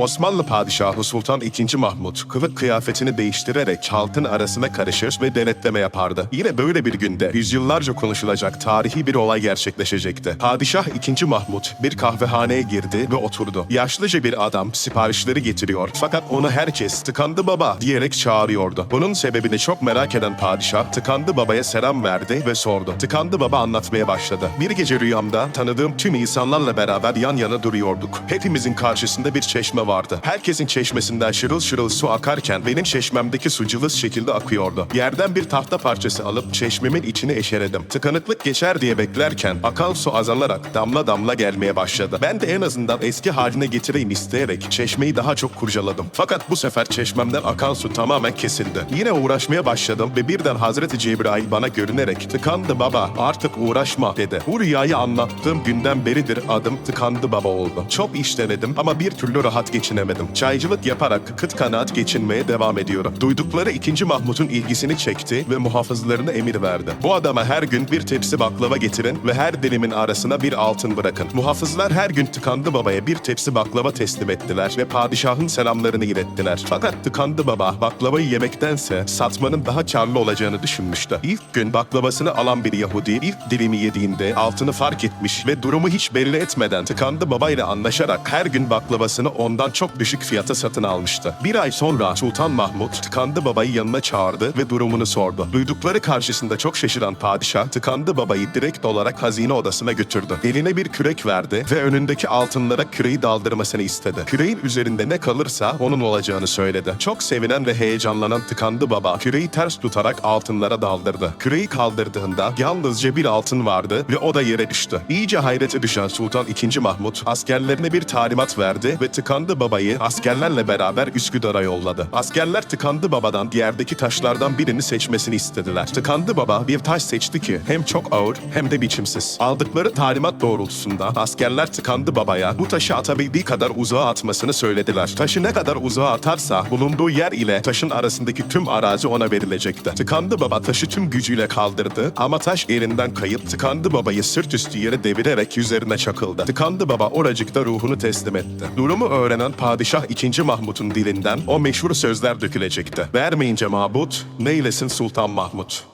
Osmanlı Padişahı Sultan II. Mahmut kılık kıyafetini değiştirerek halkın arasına karışır ve denetleme yapardı. Yine böyle bir günde yüzyıllarca konuşulacak tarihi bir olay gerçekleşecekti. Padişah II. Mahmut bir kahvehaneye girdi ve oturdu. Yaşlıca bir adam siparişleri getiriyor fakat onu herkes tıkandı baba diyerek çağırıyordu. Bunun sebebini çok merak eden padişah tıkandı babaya selam verdi ve sordu. Tıkandı baba anlatmaya başladı. Bir gece rüyamda tanıdığım tüm insanlarla beraber yan yana duruyorduk. Hepimizin karşısında bir çeşme vardı. Herkesin çeşmesinden şırıl şırıl su akarken benim çeşmemdeki su cılız şekilde akıyordu. Yerden bir tahta parçası alıp çeşmemin içine eşeredim. Tıkanıklık geçer diye beklerken akan su azalarak damla damla gelmeye başladı. Ben de en azından eski haline getireyim isteyerek çeşmeyi daha çok kurcaladım. Fakat bu sefer çeşmemden akan su tamamen kesildi. Yine uğraşmaya başladım ve birden Hazreti Cebrail bana görünerek tıkandı baba artık uğraşma dedi. Bu rüyayı anlattığım günden beridir adım tıkandı baba oldu. Çok iş denedim ama bir türlü rahat geçinemedim. Çaycılık yaparak kıt kanaat geçinmeye devam ediyorum. Duydukları 2. Mahmut'un ilgisini çekti ve muhafızlarına emir verdi. Bu adama her gün bir tepsi baklava getirin ve her dilimin arasına bir altın bırakın. Muhafızlar her gün tıkandı babaya bir tepsi baklava teslim ettiler ve padişahın selamlarını ilettiler. Fakat tıkandı baba baklavayı yemektense satmanın daha karlı olacağını düşünmüştü. İlk gün baklavasını alan bir Yahudi ilk dilimi yediğinde altını fark etmiş ve durumu hiç belli etmeden tıkandı baba ile anlaşarak her gün baklavasını ondan çok düşük fiyata satın almıştı. Bir ay sonra Sultan Mahmut tıkandı babayı yanına çağırdı ve durumunu sordu. Duydukları karşısında çok şaşıran padişah tıkandı babayı direkt olarak hazine odasına götürdü. Eline bir kürek verdi ve önündeki altınlara küreği daldırmasını istedi. Küreğin üzerinde ne kalırsa onun olacağını söyledi. Çok sevinen ve heyecanlanan tıkandı baba küreği ters tutarak altınlara daldırdı. Küreği kaldırdığında yalnızca bir altın vardı ve o da yere düştü. İyice hayrete düşen Sultan II. Mahmut askerlerine bir talimat verdi ve tıkandı babayı askerlerle beraber Üsküdar'a yolladı. Askerler tıkandı babadan yerdeki taşlardan birini seçmesini istediler. Tıkandı baba bir taş seçti ki hem çok ağır hem de biçimsiz. Aldıkları talimat doğrultusunda askerler tıkandı babaya bu taşı atabildiği kadar uzağa atmasını söylediler. Taşı ne kadar uzağa atarsa bulunduğu yer ile taşın arasındaki tüm arazi ona verilecekti. Tıkandı baba taşı tüm gücüyle kaldırdı ama taş elinden kayıp tıkandı babayı sırt üstü yere devirerek üzerine çakıldı. Tıkandı baba oracıkta ruhunu teslim etti. Durumu öğrenen padişah 2. Mahmut'un dilinden o meşhur sözler dökülecekti. Vermeyince mabut, neylesin Sultan Mahmut.